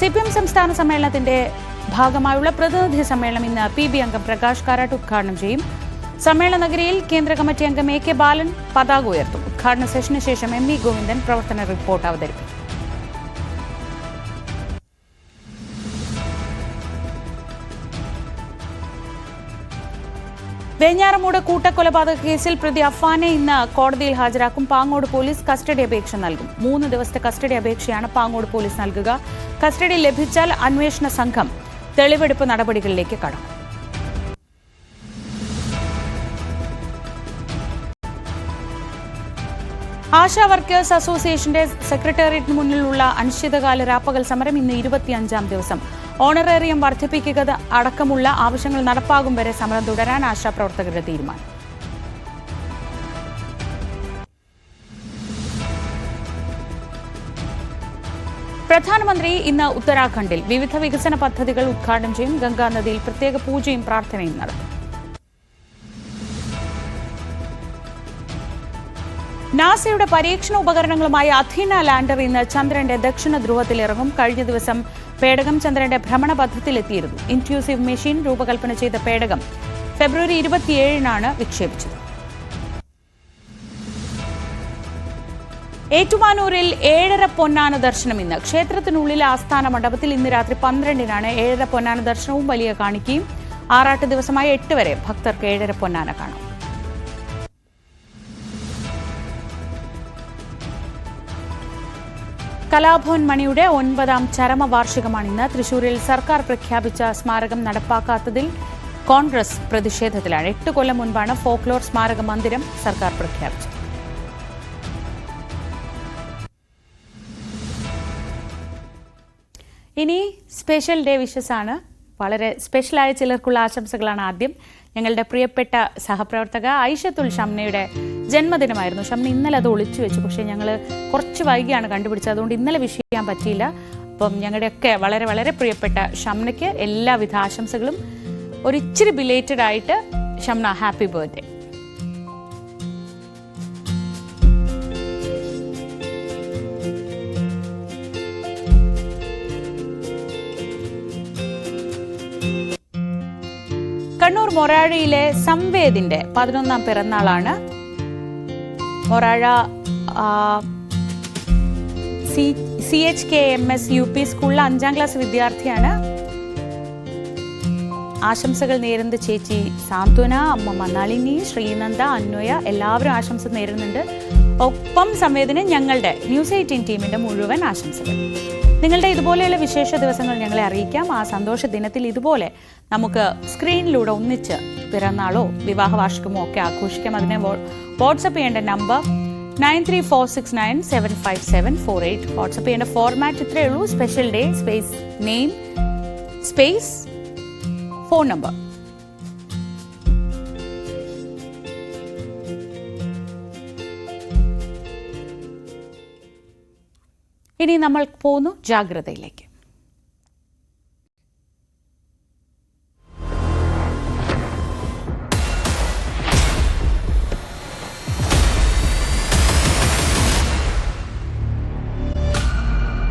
C P M സംസ്ഥാന സമ്മേളനത്തിന്റെ ഭാഗമായുള്ള പ്രതിനിധി സമ്മേളനം ഇന്ന് പി ബി അംഗം പ്രകാശ് കാരാട്ട് ഉദ്ഘാടനം ചെയ്യും. സമ്മേളന നഗരിയിൽ കേന്ദ്ര കമ്മിറ്റി അംഗം എ കെ ബാലൻ പതാക ഉയർത്തും. ഉദ്ഘാടന സെഷന് ശേഷം എം വി ഗോവിന്ദൻ പ്രവർത്തന റിപ്പോർട്ട് അവതരിപ്പിക്കും. വെഞ്ഞാറമൂട് കൂട്ടക്കൊലപാതക കേസിൽ പ്രതി അഫാനെ ഇന്ന് കോടതിയിൽ ഹാജരാക്കും. പാങ്ങോട് പോലീസ് കസ്റ്റഡി അപേക്ഷ നൽകും. മൂന്ന് ദിവസത്തെ കസ്റ്റഡി അപേക്ഷയാണ് പാങ്ങോട് പോലീസ് നൽകുക. കസ്റ്റഡി ലഭിച്ചാൽ അന്വേഷണ സംഘം തെളിവെടുപ്പ് നടപടികളിലേക്ക് കടക്കും. ആശാ വർക്കേഴ്സ് അസോസിയേഷന്റെ സെക്രട്ടേറിയറ്റിന് മുന്നിലുള്ള അനിശ്ചിതകാല രാപ്പകൽ സമരം ഇന്ന് ഇരുപത്തിയഞ്ചാം ദിവസം. ഓണറേറിയം വർദ്ധിപ്പിക്കുക അടക്കമുള്ള ആവശ്യങ്ങൾ നടപ്പാകും വരെ സമരം തുടരാൻ ആശാപ്രവർത്തകരുടെ തീരുമാനം. പ്രധാനമന്ത്രി ഇന്ന് ഉത്തരാഖണ്ഡിൽ വിവിധ വികസന പദ്ധതികൾ ഉദ്ഘാടനം ചെയ്യും. ഗംഗാനദിയിൽ പ്രത്യേക പൂജയും പ്രാർത്ഥനയും നടത്തും നാസയുടെ പരീക്ഷണ ഉപകരണങ്ങളുമായി അഥീന ലാൻഡർ ഇന്ന് ചന്ദ്രന്റെ ദക്ഷിണ ധ്രുവത്തിൽ ഇറങ്ങും കഴിഞ്ഞ ദിവസം പേടകം ചന്ദ്രന്റെ ഭ്രമണപഥത്തിലെത്തിയിരുന്നു. ഇൻക്ലൂസീവ് മെഷീൻ രൂപകൽപ്പന ചെയ്ത പേടകം ഫെബ്രുവരി ഇരുപത്തിയേഴിനാണ് വിക്ഷേപിച്ചത്. ഏറ്റുമാനൂരിൽ ഏഴര പൊന്നാന ദർശനം ഇന്ന്. ക്ഷേത്രത്തിനുള്ളിലെ ആസ്ഥാന മണ്ഡപത്തിൽ ഇന്ന് രാത്രി പന്ത്രണ്ടിനാണ് ഏഴര പൊന്നാന ദർശനവും വലിയ കാണിക്കുകയും ആറാട്ട് ദിവസമായ എട്ട് വരെ ഭക്തർക്ക് ഏഴര പൊന്നാന കാണാം. കലാഭവൻ മണിയുടെ ഒൻപതാം ചരമവാർഷികമാണിന്ന് തൃശൂരിൽ സർക്കാർ പ്രഖ്യാപിച്ച സ്മാരകം നടപ്പാക്കാത്തതിൽ കോൺഗ്രസ് പ്രതിഷേധത്തിലാണ്. എട്ട് കൊല്ലം മുൻപാണ് ഫോക്ലോർ സ്മാരക മന്ദിരം സർക്കാർ പ്രഖ്യാപിച്ചത്. ഇനി സ്പെഷ്യൽ ഡേ വിഷസ് ആണ്. വളരെ സ്പെഷ്യലായ ചിലർക്കുള്ള ആശംസകളാണ് ആദ്യം. ഞങ്ങളുടെ പ്രിയപ്പെട്ട സഹപ്രവർത്തക ഐഷത്തുൽ ഷംനയുടെ ജന്മദിനമായിരുന്നു. ഷംന ഇന്നലെ അത് ഒളിച്ചു വെച്ചു. പക്ഷേ ഞങ്ങൾ കുറച്ച് വൈകിയാണ് കണ്ടുപിടിച്ചത്. അതുകൊണ്ട് ഇന്നലെ വിഷ് ചെയ്യാൻ പറ്റിയില്ല. അപ്പം ഞങ്ങളുടെയൊക്കെ വളരെ വളരെ പ്രിയപ്പെട്ട ഷംനയ്ക്ക് എല്ലാവിധ ആശംസകളും. ഒരിച്ചിരി ബിലേറ്റഡ് ആയിട്ട് ഷംന ഹാപ്പി ബർത്ത്ഡേ കണ്ണൂർ മൊറാഴയിലെ സംവേദിന്റെ പതിനൊന്നാം പിറന്നാളാണ് Morazha C H K M S U P സ്കൂളിലെ അഞ്ചാം ക്ലാസ് വിദ്യാർത്ഥിയാണ്. ആശംസകൾ നേരുന്നത് ചേച്ചി സാന്ത്വന അമ്മ മണാളിനി ശ്രീനന്ദ അന്വയ എല്ലാവരും ആശംസ നേരുന്നുണ്ട്. ഒപ്പം സംവേദന ഞങ്ങളുടെ ന്യൂസ് എയ്റ്റീൻ ടീമിന്റെ മുഴുവൻ ആശംസകൾ. നിങ്ങളുടെ ഇതുപോലെയുള്ള വിശേഷ ദിവസങ്ങൾ ഞങ്ങളെ അറിയിക്കാം. ആ സന്തോഷ ദിനത്തിൽ ഇതുപോലെ നമുക്ക് സ്ക്രീനിലൂടെ ഒന്നിച്ച് പിറന്നാളോ വിവാഹ വാർഷികമോ ഒക്കെ ആഘോഷിക്കാം. അതിനെ വാട്സപ്പ് ചെയ്യേണ്ട number nine three four six nine seven five seven four eight. WhatsApp ചെയ്യേണ്ട ഫോർമാറ്റ് ഇത്രയേ ഉള്ളൂ. Special day space name space phone number ഇനി നമ്മൾ പോകുന്നു ജാഗ്രതയിലേക്ക്.